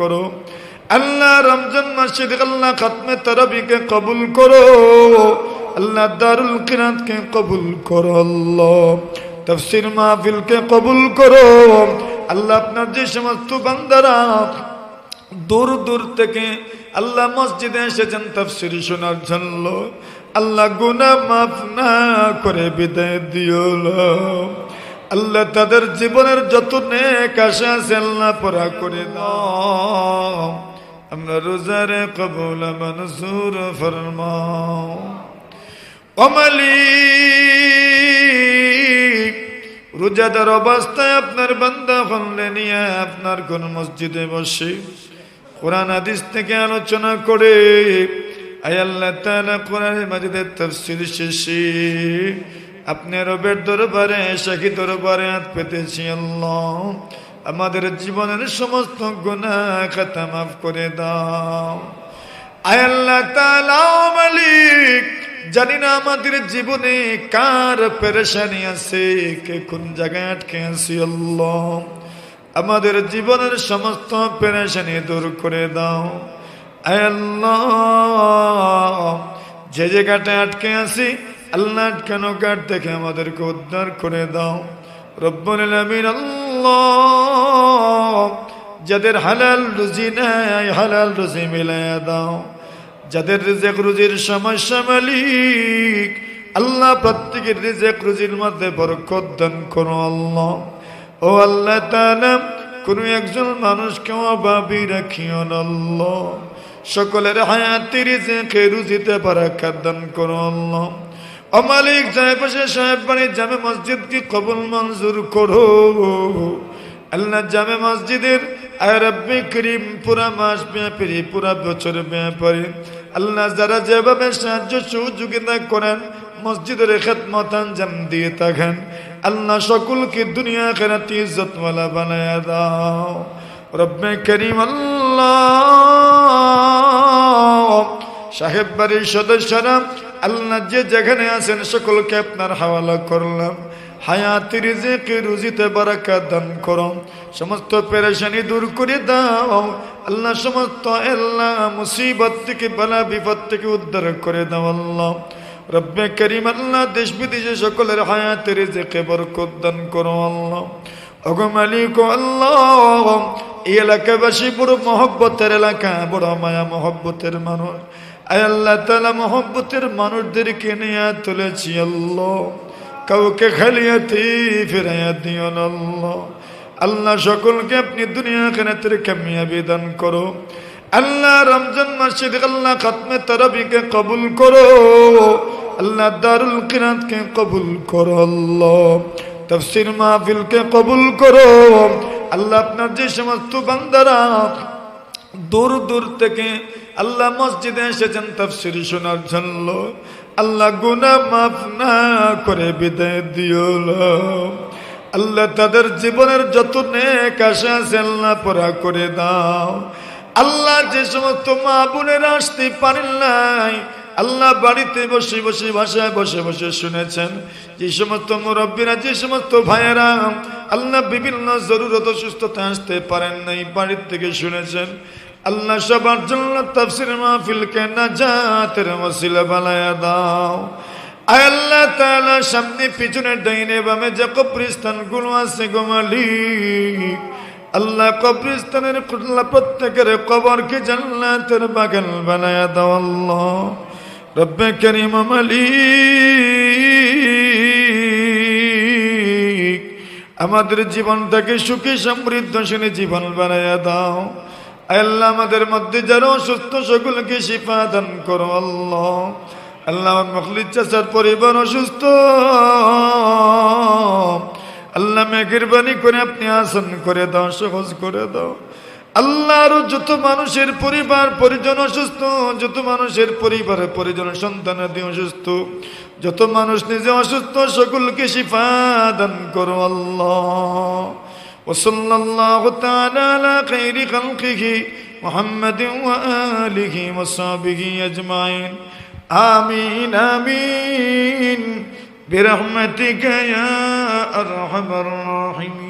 করো। আল্লাহ রমজান মাসিদ আল্লাহ খাতমে তারাবিকে কবুল করো, আল্লাহ দারুল কিরাতকে কবুল করো আল্লাহ। তফসির মাহফিলকে কবুল করো। আল্লাহ আপনার যে সমস্ত বান্দারা দূর দূর থেকে আল্লাহ মসজিদে এসেছেন তফসির শোনার জন্য, আল্লাহ গুনা মাফ না করে বিদায় দিও আল্লাহ তাদের জীবনের যত নেক আশা আছে আল্লাহ পরা করে দাও। আমরা রোজারে কবুল মনসুর ফরমাও। অমালিক, রোজাদার অবস্থায় আপনার বান্দা হলে নিয়ে আপনার কোন মসজিদে বসে কোরআন হাদিস থেকে আলোচনা করে আয় আল্লাহ তাআলা কোরআন মাজিদের তাফসীর শেষে আপনি রবের দরবারে, শাহী দরবারে হাত পেতেছি আল্লাহ। আমাদের জীবনের সমস্ত গুনাহ খাতা মাফ করে দাও। আয় আল্লাহ তাআলা মালিক, জানি না আমাদের জীবনে কার পেরেশানি আছে, কে কোন জায়গায় আটকে আছি আল্লাহ। আমাদের জীবনের সমস্ত পেরেশানি দূর করে দাও। আয় আল্লাহ, যে জায়গাটা আটকে আছি আল্লাহ কেন কাঠ থেকে আমাদেরকে উদ্ধার করে দাও। রব্বুল আল্লাহ, যাদের হালাল রুজি নাই হালাল রুজি মিলাইয়া দাও। যাদের রিজেক রুজির সমস্যা মালিক, আল্লাহ প্রত্যেকের রিজেক রুজির মধ্যে বরকত দান করো আল্লাহ। ও আল্লাহ তাআলা, কোন একজন মানুষকে অভাবী রাখিও আল্লাহ। সকলের হায়াতি রিজেকে রুজিতে বারাকাত দান করো আল্লাহ। ও মালিক, সাহেব সাহেব বাড়ি জামে মসজিদ কি কবুল মঞ্জুর করো। আল্লাহ জামে মসজিদের আর রব্বে করিম পুরা মাস ব্যাপারে পুরা বছর ব্যাপারে আল্লাহ যারা যেভাবে সাহায্য সহযোগিতা করেন, মসজিদের খেদমত আঞ্জাম দিয়ে থাকেন। আল্লাহ সকলকে দুনিয়া খেরাতি ইজ্জতওয়ালা বানায়া দাও। রব্বে করিম আল্লাহ। সাহেব বাড়ির সদস্যরা আল্লাহ যে যেখানে আছেন সকলকে আপনার হাওয়ালা করলাম। হায়াতি রিজিকে, রুজিতে বারাকা দান করো। সমস্ত পেরেশানি দূর করে দাও। আল্লাহ সমস্ত আল্লাহ মুসিবত থেকে, বালা বিপদ থেকে উদ্ধার করে দাও আল্লাহ। রব্বে করিম আল্লাহ দেশ বিদেশে সকলের হায়াতি রিজিকে বরকত দান করো আল্লাহ। ওগো মালিক আল্লাহ এই এলাকাবাসী বড় মহব্বতের এলাকা, বড় মায়া মহব্বতের মানুষ। আল্লাহ তালা মহব্বতের মানুষদেরকে নিয়ে তুলেছি আল্লাহ। কাউকে খালিয়াতি ফেরাইয়া দিও আল্লাহ। আল্লাহ সকলকে আপনি দুনিয়া খানাতের কামিয়াবি দান করো। আল্লাহ রমজান মাসিদ আল্লাহ খাতমে তারাবিকে কবুল করো। আল্লাহ দারুল কিরাতকে কবুল করো আল্লাহ। তফসির মাহফিলকে কবুল করো। আল্লাহ আপনার যে সমস্ত বান্দারা দূর দূর থেকে আল্লাহ মসজিদে এসেছেন তফসির শোনার জন্য, আল্লাহ গুনা মাফ না করে বিদায় দিও আল্লাহ তাদের জীবনের যত নেক আশা আছে আল্লাহ পরা করে দাও। আল্লাহ যে সমস্ত মা বোনেরা আসতে পারেন নাই, আল্লাহ বাড়িতে বসে বসে ভাষায় বসে বসে শুনেছেন। যে সমস্ত মুরব্বীরা, যে সমস্ত ভাইয়েরা আল্লাহ বিভিন্ন জরুরত সুস্থতা আসতে পারেন নাই, বাড়ির থেকে শুনেছেন। আল্লাহ সবার জন্য তাফসির মাহফিলকে নাজাতের মসিলা বানায়া দাও। আল্লাহ তাআলা সামনে পিছনে ডাইনে বামে যে কবরিস্তানগুলো আছে গোমালি আল্লাহ কবরিস্তানের খুল্লা প্রত্যেকের কবরকে জান্নাতের বাগান বানায়া দাও আল্লাহ। রব্বে করিম মালিক। আমাদের জীবনটাকে সুখী, সমৃদ্ধশালী জীবন বানাইয়া দাও। আল্লাহ আমাদের মধ্যে যারা অসুস্থ সকলকে শিফা দান করো আল্লাহ। আল্লাহ মখলিদ চাষার পরিবার অসুস্থ। আল্লাহ মেঘের বাণী করে আপনি আসন করে দাও, সহজ করে দাও। আল্লাহর যত মানুষের পরিবার পরিজন অসুস্থ যত মানুষের পরিবারের পরিজন সন্তানাদি অসুস্থ যত মানুষ নিজে অসুস্থ সকলকে শিফা দান করো আল্লাহ وصلى الله تعالى على خير خلقه محمد وآله وصحبه أجمعين آمين آمين برحمتك يا أرحم الراحمين